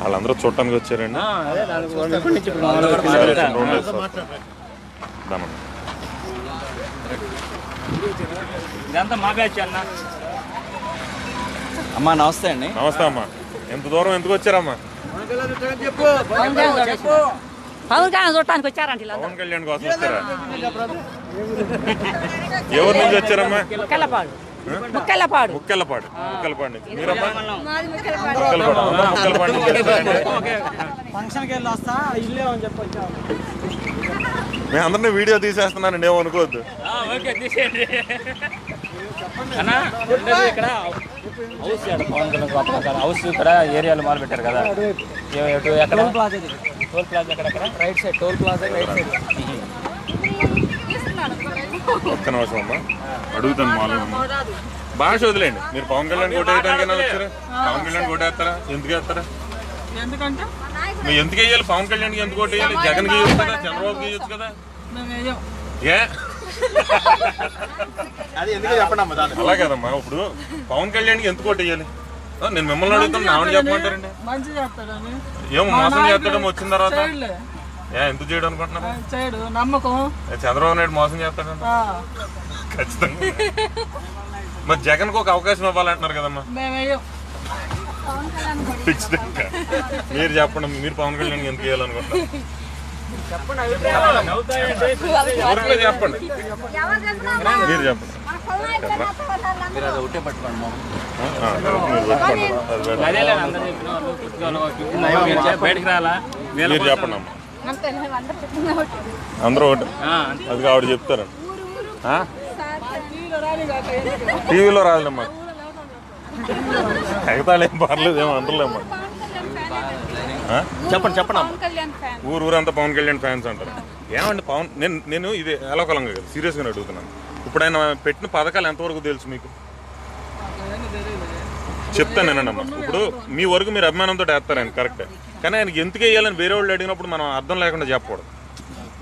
వాళ్ళందరూ చూడటానికి వచ్చారండి. అమ్మా నమస్తే అండి. నమస్తే అమ్మా. ఎంత దూరం ఎందుకు వచ్చారమ్మా? పవన్ కళ్యాణ్ చూడటానికి వీళ్ళందరూ. పవన్ కళ్యాణ్ కోసం వచ్చారా? ఎవరి నుంచి వచ్చారమ్మా? ముక్కెళ్ళపాడు ముక్కెళ్ళపాడు ముక్కెళ్ళపాడు నుంచి. మీరమ్మా? ఫంక్షన్కి వెళ్ళి వస్తా ఇల్లే అని చెప్పి వచ్చాము మేము అందరినీ వీడియో తీసేస్తున్నానండి ఏమనుకోవద్దు ఓకే తీసేయండి. అన్న ఉండేది ఇక్కడ. హౌస్ హౌస్ ఇక్కడ ఏరియాలో మొదలు పెట్టారు కదా ఎక్కడ? టోల్ ప్లాజా ఎక్కడెక్కడ right side toll plaza right side ఒక్క నిమిషం అమ్మా అడుగుతాను మామూలుగా భాష వదిలేండి మీరు పవన్ కళ్యాణ్ కొట్టేయడానికైనా వచ్చారా. పవన్ కళ్యాణ్ కొట్టేస్తారా ఎందుకు వేస్తారా? ఎందుకంటే? మీరు ఎందుకు వేయాలి? పవన్ కళ్యాణ్ ఎందుకు కొట్టేయాలి జగన్ గీయొచ్చు కదా? చంద్రబాబు గీయొచ్చు కదా? ఏ? అది ఎందుకు చెప్పండి అమ్మా దాని అలా కదమ్మా. ఇప్పుడు పవన్ కళ్యాణ్కి ఎందుకు కొట్టేయాలి ఆ, నేను మిమ్మల్ని అడుగుతాను నామని చెప్పమంటారండి. ఏమో మోసం చేస్తాడేమో వచ్చిన తర్వాత? ఎందుకు చేయడం అనుకుంటున్నారు చేయడు నమ్మకం. చంద్రబాబు నాయుడు మోసం చేస్తాడంట. ఆ, ఖచ్చితంగా. మరి జగన్కి ఒక అవకాశం ఇవ్వాలంటున్నారు కదమ్మా. ఫిక్స్డ్. మీరు చెప్పండి మీరు పవన్ కళ్యాణ్ ఎందుకు వేయాలనుకుంటున్నారు ఎవరికైనా చెప్పండి. మీరు చెప్పండి. మీరు అది ఒకటే పట్టుకోండి బయటికి రాలా చెప్పండి అమ్మా. అందరూ ఒకటి. ఆ, అది ఆవిడ చెప్తారండి? టీవీలో రాదులేమ్మా. ఎగతాళి ఏం పర్లేదు ఏమో అంటలేమ్మా? చెప్పండి చెప్పండి అమ్మా. ఊరు ఊరంతా పవన్ కళ్యాణ్ ఫ్యాన్స్ అంటారు. ఏమండి పవన్ నేను నేను ఇది ఎలాకొలంగా కదా సీరియస్గా అడుగుతున్నాను. ఇప్పుడు ఆయన పెట్టిన పథకాలు ఎంతవరకు తెలుసు మీకు? చెప్తాను నేనమ్మా ఇప్పుడు మీ వరకు మీరు అభిమానంతో వేస్తారు ఆయన కరెక్టే కానీ ఆయనకి ఎందుకు వేయాలని వేరే వాళ్ళు అడిగినప్పుడు మనం అర్థం లేకుండా చెప్పకూడదు.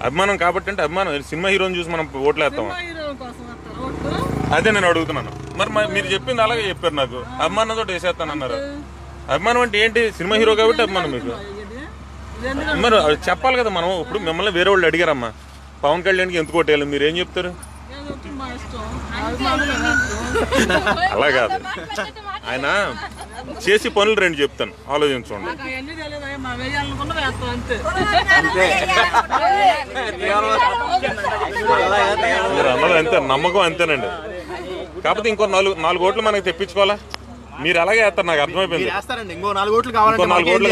అభిమానం కాబట్టి అంటే అభిమానం. సినిమా హీరోని చూసి మనం ఓట్లు ఓట్లు అదే నేను అడుగుతున్నాను. మరి మీరు చెప్పింది అలాగే చెప్పారు నాకు. అభిమానంతో వేసేస్తానన్నారు అభిమానం అంటే ఏంటి? సినిమా హీరో కాబట్టి అభిమానం మీకు. మరి అది చెప్పాలి కదా మనం. ఇప్పుడు మిమ్మల్ని వేరే వాళ్ళు అడిగారమ్మా. పవన్ కళ్యాణ్కి ఎందుకు కొట్టేయాలి మీరు ఏం చెప్తారు. అలా కాదు. ఆయన చేసి పనులు రెండు చెప్తాను. ఆలోచించండి. మీరు అన్నది అంతే నమ్మకం అంతేనండి. కాకపోతే ఇంకో నాలుగు నాలుగు ఓట్లు మనకి తెప్పించుకోవాలా? మీరు అలాగే వేస్తారు నాకు అర్థమైపోయింది. ఇంకో నాలుగు ఓట్లు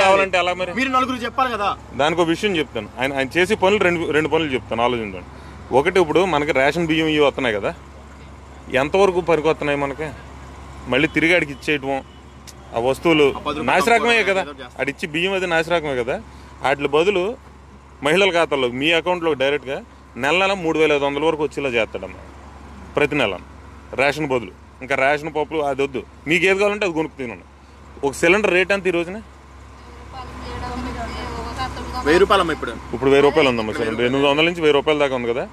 కావాలంటే ఎలా మరి? మీరు నలుగురు చెప్పాలి కదా. దానికి ఒక విషయం చెప్తాను. ఆయన ఆయన చేసే పనులు రెండు రెండు పనులు చెప్తాను ఆలోచించండి. ఒకటి ఇప్పుడు మనకి రేషన్ బియ్యం ఇవి వస్తున్నాయి కదా. ఎంతవరకు పనికొస్తున్నాయి మనకి? మళ్ళీ తిరిగి ఆడికి ఇచ్చేయటం ఆ వస్తువులు రూపాయలు నాశరకమే కదా. ఆడిచ్చి బియ్యం అది నాశరకమే కదా. వాటి బదులు మహిళల ఖాతాలో మీ అకౌంట్లో డైరెక్ట్గా నెల నెల మూడు వేల ఐదు వందల వరకు వచ్చేలా చేస్తాడమ్మా. ప్రతి నెల. రేషన్ బదులు. ఇంకా రేషన్ పప్పులు అది వద్దు. మీకు ఏది కావాలంటే అది కొనుక్కు తినండి. ఒక సిలిండర్ రేట్ ఎంత ఈ రోజున? వెయ్యి రూపాయలమ్మా ఇప్పుడు. ఇప్పుడు వెయ్యి రూపాయలు ఉందమ్మా సిలిండర్. ఎనిమిది వందల నుంచి వెయ్యి రూపాయల దాకా ఉంది కదా.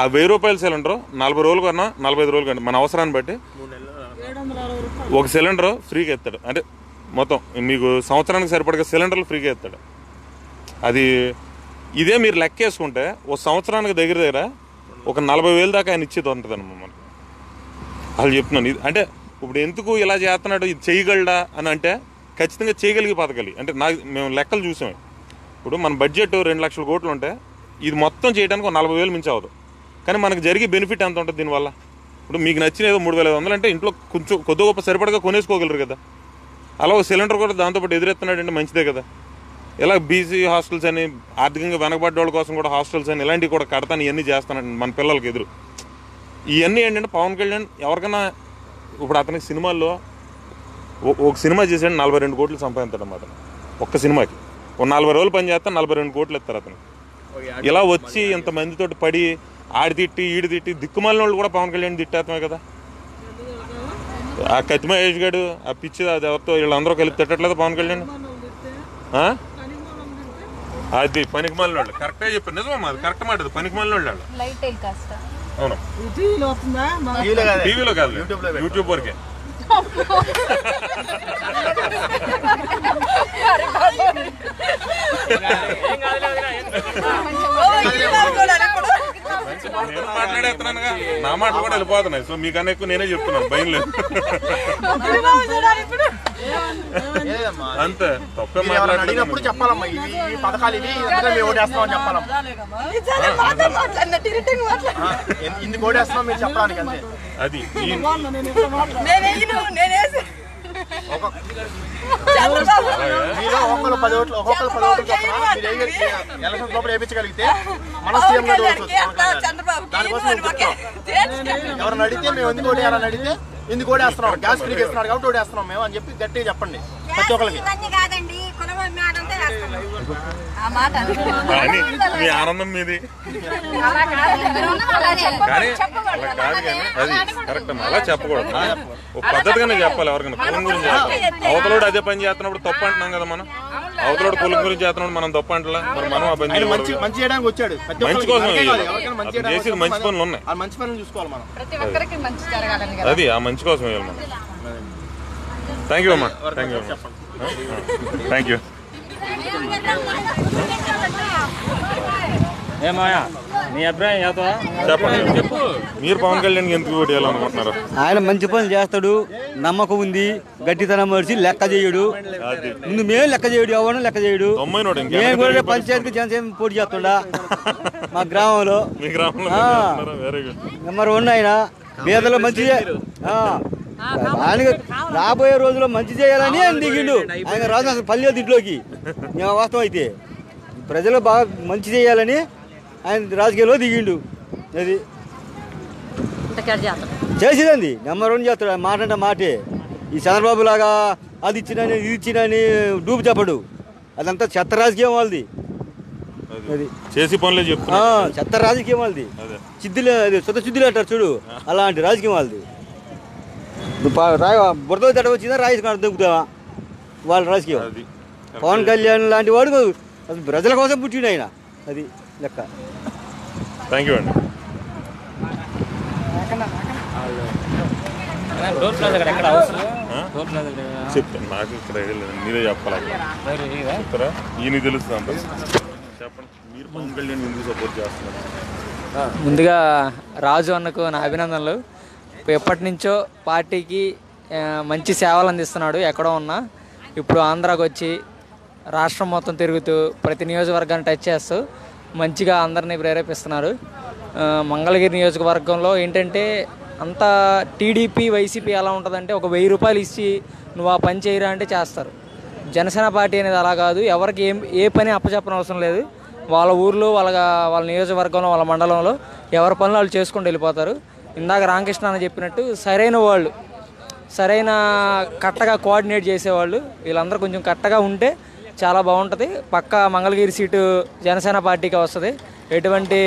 ఆ వెయ్యి రూపాయల సిలిండర్ నలభై రోజులు కన్నా నలభై ఐదు రోజులు కన్నా మన అవసరాన్ని బట్టి ఏడు వందల అరవై రూపాయలు ఒక సిలిండర్ ఫ్రీగా ఎత్తాడు అంటే మొత్తం మీకు సంవత్సరానికి సరిపడగా సిలిండర్లు ఫ్రీగా ఎత్తాడు అది ఇదే మీరు లెక్క వేసుకుంటే ఒక సంవత్సరానికి దగ్గర దగ్గర ఒక నలభై వేలు దాకా ఆయన ఇచ్చేది ఉంటుంది మమ్మల్ని మనకి. వాళ్ళు చెప్తున్నాను. ఇది అంటే ఇప్పుడు ఎందుకు ఇలా చేస్తున్నాడు? ఇది చేయగలడా అని అంటే ఖచ్చితంగా చేయగలిగి పథకాలి. అంటే నాకు మేము లెక్కలు చూసాం. ఇప్పుడు మన బడ్జెట్ రెండు లక్షల కోట్లు ఉంటే ఇది మొత్తం చేయడానికి ఒక నలభై వేలు మించి అవ్వదు. కానీ మనకు జరిగే బెనిఫిట్ ఎంత ఉంటుంది దీనివల్ల? ఇప్పుడు మీకు నచ్చిన ఏదో మూడు వేల ఐదు వందలు అంటే ఇంట్లో కొంచెం కొద్ది గొప్ప సరిపడగా కొనేసుకోగలరు కదా. అలా ఒక సిలిండర్ కూడా దాంతోపాటు ఎదురెత్తున్నాడు అంటే మంచిదే కదా. ఇలా బీసీ హాస్టల్స్ అని ఆర్థికంగా వెనకబడ్డ వాళ్ళ కోసం కూడా హాస్టల్స్ అని ఇలాంటివి కూడా కడతాను ఇవన్నీ చేస్తానండి మన పిల్లలకి ఎదురు. ఇవన్నీ ఏంటంటే పవన్ కళ్యాణ్ ఎవరికైనా ఇప్పుడు అతనికి సినిమాల్లో ఒక సినిమా చేసాడు నలభై రెండు కోట్లు సంపాదించాడు అన్నమాట ఒక్క సినిమాకి. ఒక నలభై రోజులు పని చేస్తే నలభై రెండు కోట్లు ఇస్తారు అతను. ఇలా వచ్చి ఇంతమందితోటి పడి ఆడి తిట్టి ఈడి తిట్టి దిక్కుమాలిన వాళ్ళు కూడా పవన్ కళ్యాణ్ తిట్టేస్తామే కదా. ఆ కత్తి మహేష్ గారు ఆ పిచ్చి అది ఎవరితో వీళ్ళందరూ కలిపి తిట్టట్లేదు పవన్ కళ్యాణ్? అది పనికి మాలిన వాళ్ళు కరెక్టే చెప్పారు. నిజమమ్మా అది కరెక్ట్ మాట పనికి మాలిన వాళ్ళు. అవును. టీవీలో కాదు టీవీలో కాదు యూట్యూబ్లో పెట్టు. యూట్యూబ్ వరకే మరి ఏం కాదులే వదినా, ఏం నేను మాట్లాడేస్తున్నానుగా. నా మాటలు కూడా వెళ్ళిపోతున్నాయి. సో మీకన్నా ఎక్కువ నేనే చెప్తున్నాను. భయం లేదు. అంతే. తప్పే మీరు ఎవరైనా అడిగినప్పుడు మాట్లాడుతున్నాను చెప్పాలమ్మా. ఇవి ఈ పథకాలు ఇవి ఎందుకంటే మేము ఓటేస్తామని చెప్పాలమ్మా. ఇందుకు ఓటేస్తాం మీరు చెప్పడానికి అంతే. అది మీలో ఒక్కొక్కరు పది ఓట్లు ఒక్కొక్కరు పది ఓట్లు చొప్పున మీరు ఏ- ఎలక్షన్ లోపల వేయించగలిగితే మన సీఎం ఎవరైనా అడిగితే? మేము ఎందుకు ఓటేయాలని అడిగితే? ఎందుకు ఓటేస్తున్నాం గ్యాస్ ఫ్రీగా ఇస్తున్నాడు కాబట్టి ఓటేస్తున్నాం మేము అని చెప్పి గట్టిగా చెప్పండి. ప్రతి ఒక్కరికి. మీ ఆనందం మీది. కానీ అలా కాదు కానీ అది కరెక్ట్ అమ్మా. అలా చెప్పకూడదు. ఒక పద్ధతిగానే చెప్పాలి ఎవరికైనా. కులం గురించి అవతలోడు అదే పని చేస్తున్నప్పుడు తప్పు అంటున్నాం కదా మనం. అవతలోడు కులం గురించి చేస్తున్నప్పుడు మనం తప్పు అంటలా? మరి మనం ఆ పని మంచి మంచి చేయడానికి వచ్చాడు. మంచి కోసం. ఎవరికైనా మంచి. పనులు ఉన్నాయి. ఆ మంచి పనులు చూసుకోవాలి మనం. ప్రతి ఒక్కరికి మంచి జరగాలని కదా. అది ఆ మంచి కోసం వేయాలి మనం. థ్యాంక్ యూ అమ్మా. థ్యాంక్ యూ థ్యాంక్ యూ ఏమాయా నీ అభిప్రాయం చెప్పండి. చెప్పు మీరు పవన్ కళ్యాణ్ ఎందుకు ఓటు వేయాలనుకుంటున్నారు? ఆయన మంచి పనులు చేస్తాడు నమ్మకం ఉంది గట్టితనం మనిషి లెక్క చేయడు. ముందు మేము లెక్క చేయడు ఎవరు లెక్క చేయడు. మేము కూడా పంచాయతీకి జనసేన పోటీ చేస్తుండా? మా గ్రామంలో. మీ గ్రామంలో. వెరీ గుడ్ నెంబర్ వన్ ఆయన. పేదలు మంచి ఆయన రాబోయే రోజుల్లో మంచి చేయాలని ఆయన దిగిండు. ఆయన రాజు అసలు పల్లె దీంట్లోకి మేము వాస్తవం అయితే. ప్రజలు బాగా మంచి చేయాలని ఆయన రాజకీయాల్లో దిగిండు. అది చేసేదండి. నెంబర్ వన్ చేస్తాడు. ఆ మాట అంటే మాటే. ఈ చంద్రబాబు లాగా అది ఇచ్చినని ఇది ఇచ్చినని డూపు చెప్పడు. అదంతా చెత్త రాజకీయం వాళ్ళది. అది. చేసి పనులే ఆ, చెప్తున్నా చెత్త రాజకీయం వాళ్ళది. అదే. సిద్ధులే అది శుద్ధ శుద్ధులు అంటారు చూడు. అలాంటి రాజకీయం వాళ్ళది. రాయ బురద తడ వచ్చిందా? రాయి కాడ దొక్కుతావా వాళ్ళ రాజకీయం. అది. పవన్ కళ్యాణ్ లాంటి వాడు అసలు ప్రజల కోసం పుట్టిండు ఆయన. అది లెక్క. థ్యాంక్ యూ అండి. చెప్తాను. నాకు ఇక్కడ లేదు. మీరే చెప్పాలి? చెప్తారా? ఈయన తెలుస్తుంది అంత. చెప్పండి. మీరు పవన్ కళ్యాణ్ ఎందుకు సపోర్ట్ చేస్తున్నారు? ముందుగా రాజు అన్నకు నా అభినందనలు. ఎప్పటి నుంచో పార్టీకి మంచి సేవలు అందిస్తున్నాడు ఎక్కడో ఉన్నా. ఇప్పుడు ఆంధ్రాకి వచ్చి రాష్ట్రం మొత్తం తిరుగుతూ ప్రతి నియోజకవర్గాన్ని టచ్ చేస్తూ మంచిగా అందరినీ ప్రేరేపిస్తున్నారు మంగళగిరి నియోజకవర్గంలో ఏంటంటే అంత టీడీపీ వైసీపీ ఎలా ఉంటుందంటే ఒక వెయ్యి రూపాయలు ఇచ్చి నువ్వు ఆ పని చేయరా అంటే చేస్తారు. జనసేన పార్టీ అనేది అలా కాదు. ఎవరికి ఏం ఏ పని అప్పచెప్పని అవసరం లేదు. వాళ్ళ ఊర్లో వాళ్ళ వాళ్ళ నియోజకవర్గంలో వాళ్ళ మండలంలో ఎవరి పనులు వాళ్ళు చేసుకుంటూ వెళ్ళిపోతారు. ఇందాక రామకృష్ణ అని చెప్పినట్టు సరైన వాళ్ళు సరైన కరెక్ట్గా కోఆర్డినేట్ చేసేవాళ్ళు. వీళ్ళందరూ కొంచెం కరెక్ట్గా ఉంటే చాలా బాగుంటుంది. పక్క మంగళగిరి సీటు జనసేన పార్టీకి వస్తుంది. ఎటువంటి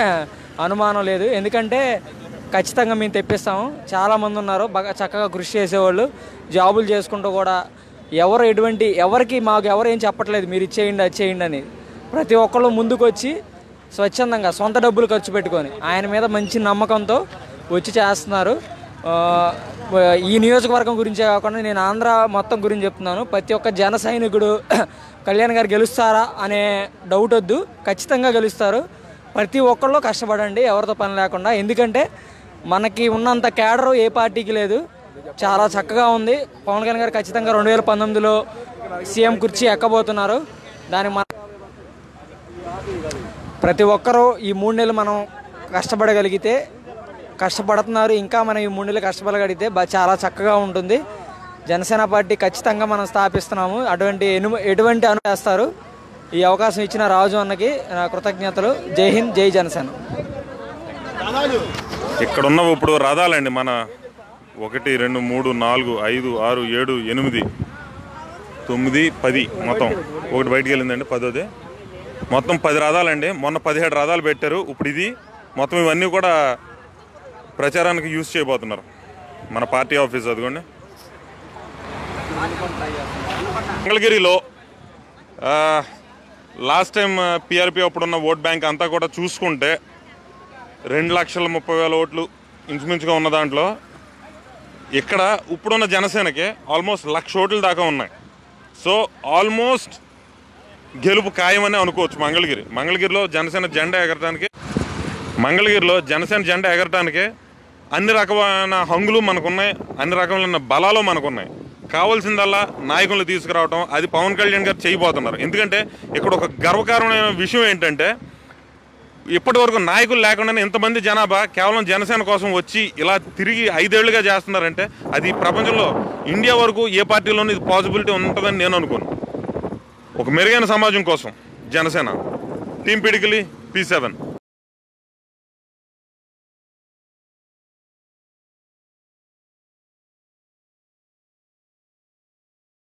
అనుమానం లేదు. ఎందుకంటే ఖచ్చితంగా మేము తెప్పిస్తాము. చాలామంది ఉన్నారు. బాగా చక్కగా కృషి చేసేవాళ్ళు. జాబులు చేసుకుంటూ కూడా ఎవరు ఎటువంటి ఎవరికి మాకు ఎవరు ఏం చెప్పట్లేదు. మీరు ఇచ్చేయండి అది చేయండి అని. ప్రతి ఒక్కళ్ళు ముందుకు వచ్చి స్వచ్ఛందంగా సొంత డబ్బులు ఖర్చు పెట్టుకొని ఆయన మీద మంచి నమ్మకంతో వచ్చి చేస్తున్నారు. ఈ నియోజకవర్గం గురించే కాకుండా నేను ఆంధ్ర మొత్తం గురించి చెప్తున్నాను. ప్రతి ఒక్క జన సైనికుడు కళ్యాణ్ గారు గెలుస్తారా అనే డౌట్ వద్దు. ఖచ్చితంగా గెలుస్తారు. ప్రతి ఒక్కళ్ళు కష్టపడండి ఎవరితో పని లేకుండా. ఎందుకంటే మనకి ఉన్నంత కేడరు ఏ పార్టీకి లేదు. చాలా చక్కగా ఉంది. పవన్ కళ్యాణ్ గారు ఖచ్చితంగా రెండు వేల పంతొమ్మిదిలో సీఎం కుర్చీ ఎక్కబోతున్నారు. దానికి మన ప్రతి ఒక్కరూ ఈ మూడు నెలలు మనం కష్టపడగలిగితే కష్టపడుతున్నారు ఇంకా మనం ఈ మూడు నెలలు కష్టపడగలిగితే చాలా చక్కగా ఉంటుంది. జనసేన పార్టీ ఖచ్చితంగా మనం స్థాపిస్తున్నాము. అటువంటి ఎను ఎటువంటి అను చేస్తారు? ఈ అవకాశం ఇచ్చిన రాజు అన్నకి నా కృతజ్ఞతలు. జై హింద్ జై జనసేన. ఇక్కడున్న ఇప్పుడు రథాలండి మన ఒకటి రెండు మూడు నాలుగు ఐదు ఆరు ఏడు ఎనిమిది తొమ్మిది పది మొత్తం. ఒకటి బయటికి వెళ్ళిందండి పదోది. మొత్తం పది రథాలండి. మొన్న పదిహేడు రథాలు పెట్టారు. ఇప్పుడు ఇది మొత్తం ఇవన్నీ కూడా ప్రచారానికి యూజ్ చేయబోతున్నారు. మన పార్టీ ఆఫీస్ అదిగోండి. మంగళగిరిలో లాస్ట్ టైం పిఆర్పి అప్పుడున్న ఓట్ బ్యాంక్ అంతా కూడా చూసుకుంటే రెండు లక్షల ముప్పై వేల ఓట్లు ఇంచుమించుగా ఉన్న దాంట్లో ఇక్కడ ఇప్పుడున్న జనసేనకి ఆల్మోస్ట్ లక్ష ఓట్ల దాకా ఉన్నాయి. సో ఆల్మోస్ట్ గెలుపు ఖాయమని అనుకోవచ్చు మంగళగిరి. మంగళగిరిలో జనసేన జెండా ఎగరటానికి మంగళగిరిలో జనసేన జెండా ఎగరటానికి అన్ని రకమైన హంగులు మనకున్నాయి అన్ని రకమైన బలాలు మనకున్నాయి. కావాల్సిందల్లా నాయకులను తీసుకురావటం అది పవన్ కళ్యాణ్ గారు చేయబోతున్నారు. ఎందుకంటే ఇక్కడ ఒక గర్వకారణమైన విషయం ఏంటంటే ఇప్పటి వరకు నాయకులు లేకుండానే ఇంతమంది జనాభా కేవలం జనసేన కోసం వచ్చి ఇలా తిరిగి ఐదేళ్ళుగా చేస్తున్నారంటే అది ప్రపంచంలో ఇండియా వరకు ఏ పార్టీలోనూ ఇది పాసిబిలిటీ ఉంటుందని నేను అనుకున్నాను ఒక మెరుగైన సమాజం కోసం జనసేన టీం పిడికిలి పి సెవెన్.